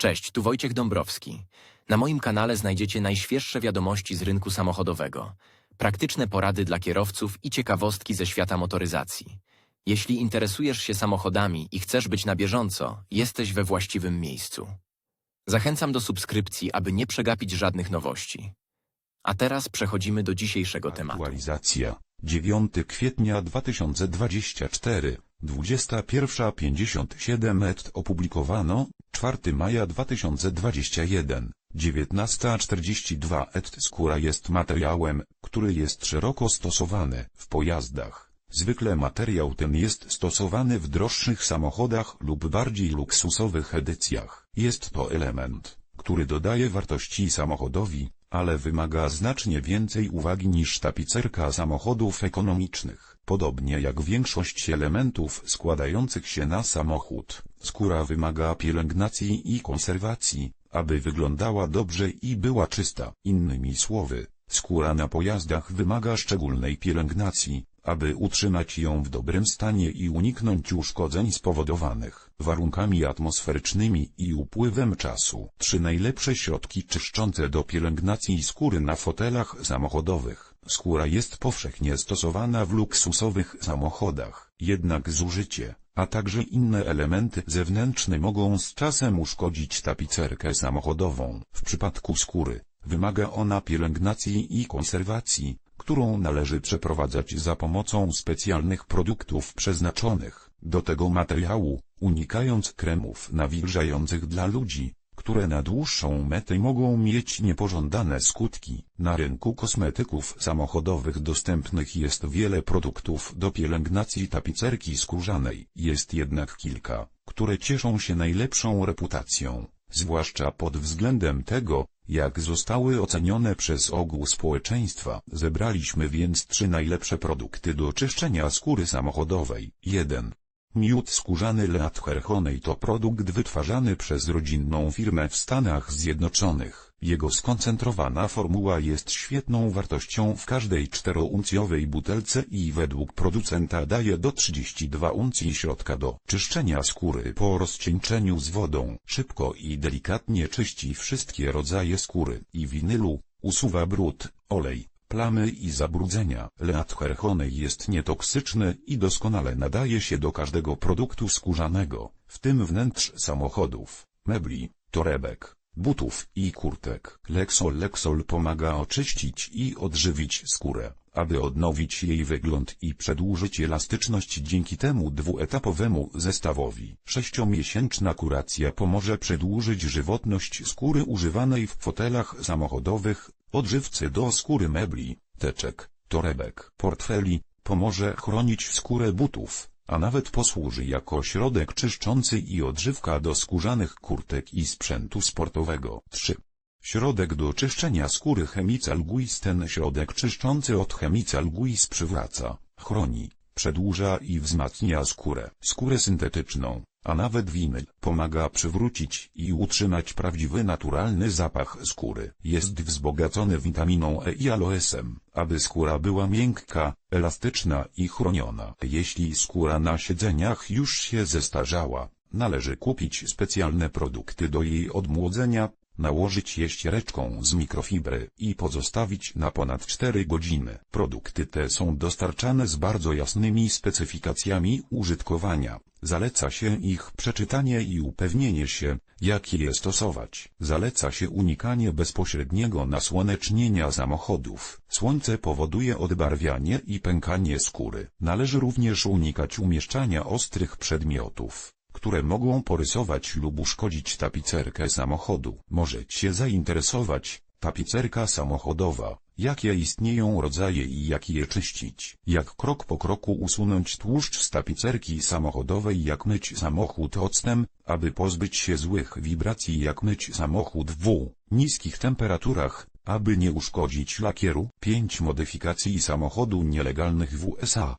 Cześć, tu Wojciech Dąbrowski. Na moim kanale znajdziecie najświeższe wiadomości z rynku samochodowego, praktyczne porady dla kierowców i ciekawostki ze świata motoryzacji. Jeśli interesujesz się samochodami i chcesz być na bieżąco, jesteś we właściwym miejscu. Zachęcam do subskrypcji, aby nie przegapić żadnych nowości. A teraz przechodzimy do dzisiejszego tematu. Aktualizacja. 9 kwietnia 2024, 21.57 et opublikowano, 4 maja 2021, 19.42 et skóra jest materiałem, który jest szeroko stosowany w pojazdach. Zwykle materiał ten jest stosowany w droższych samochodach lub bardziej luksusowych edycjach. Jest to element, który dodaje wartości samochodowi, ale wymaga znacznie więcej uwagi niż tapicerka samochodów ekonomicznych. Podobnie jak większość elementów składających się na samochód, skóra wymaga pielęgnacji i konserwacji, aby wyglądała dobrze i była czysta. Innymi słowy, skóra na pojazdach wymaga szczególnej pielęgnacji, aby utrzymać ją w dobrym stanie i uniknąć uszkodzeń spowodowanych warunkami atmosferycznymi i upływem czasu. Trzy najlepsze środki czyszczące do pielęgnacji skóry na fotelach samochodowych. Skóra jest powszechnie stosowana w luksusowych samochodach, jednak zużycie, a także inne elementy zewnętrzne mogą z czasem uszkodzić tapicerkę samochodową. W przypadku skóry, wymaga ona pielęgnacji i konserwacji, którą należy przeprowadzać za pomocą specjalnych produktów przeznaczonych do tego materiału, unikając kremów nawilżających dla ludzi, które na dłuższą metę mogą mieć niepożądane skutki. Na rynku kosmetyków samochodowych dostępnych jest wiele produktów do pielęgnacji tapicerki skórzanej. Jest jednak kilka, które cieszą się najlepszą reputacją, zwłaszcza pod względem tego, jak zostały ocenione przez ogół społeczeństwa. Zebraliśmy więc trzy najlepsze produkty do czyszczenia skóry samochodowej. 1. Miód skórzany Leat Honey to produkt wytwarzany przez rodzinną firmę w Stanach Zjednoczonych. Jego skoncentrowana formuła jest świetną wartością w każdej 4-uncjowej butelce i według producenta daje do 32 uncji środka do czyszczenia skóry po rozcieńczeniu z wodą. Szybko i delikatnie czyści wszystkie rodzaje skóry i winylu, usuwa brud, olej, plamy i zabrudzenia. Leat Honey jest nietoksyczny i doskonale nadaje się do każdego produktu skórzanego, w tym wnętrz samochodów, mebli, torebek, butów i kurtek. Lexol Lexol pomaga oczyścić i odżywić skórę, aby odnowić jej wygląd i przedłużyć elastyczność dzięki temu dwuetapowemu zestawowi. Sześciomiesięczna kuracja pomoże przedłużyć żywotność skóry używanej w fotelach samochodowych, odżywcy do skóry mebli, teczek, torebek, portfeli, pomoże chronić skórę butów, a nawet posłuży jako środek czyszczący i odżywka do skórzanych kurtek i sprzętu sportowego. 3. Środek do czyszczenia skóry Chemical Guis Ten środek czyszczący od Chemical Guis przywraca, chroni, przedłuża i wzmacnia skórę. Skórę syntetyczną, a nawet winyl, pomaga przywrócić i utrzymać prawdziwy naturalny zapach skóry. Jest wzbogacony witaminą E i aloesem, aby skóra była miękka, elastyczna i chroniona. Jeśli skóra na siedzeniach już się zestarzała, należy kupić specjalne produkty do jej odmłodzenia, nałożyć je ściereczką z mikrofibry i pozostawić na ponad 4 godziny. Produkty te są dostarczane z bardzo jasnymi specyfikacjami użytkowania. Zaleca się ich przeczytanie i upewnienie się, jak je stosować. Zaleca się unikanie bezpośredniego nasłonecznienia samochodów. Słońce powoduje odbarwianie i pękanie skóry. Należy również unikać umieszczania ostrych przedmiotów które mogą porysować lub uszkodzić tapicerkę samochodu. Możecie zainteresować, tapicerka samochodowa, jakie istnieją rodzaje i jak je czyścić. Jak krok po kroku usunąć tłuszcz z tapicerki samochodowej jak myć samochód octem, aby pozbyć się złych wibracji jak myć samochód w niskich temperaturach, aby nie uszkodzić lakieru. 5 modyfikacji samochodu nielegalnych w USA.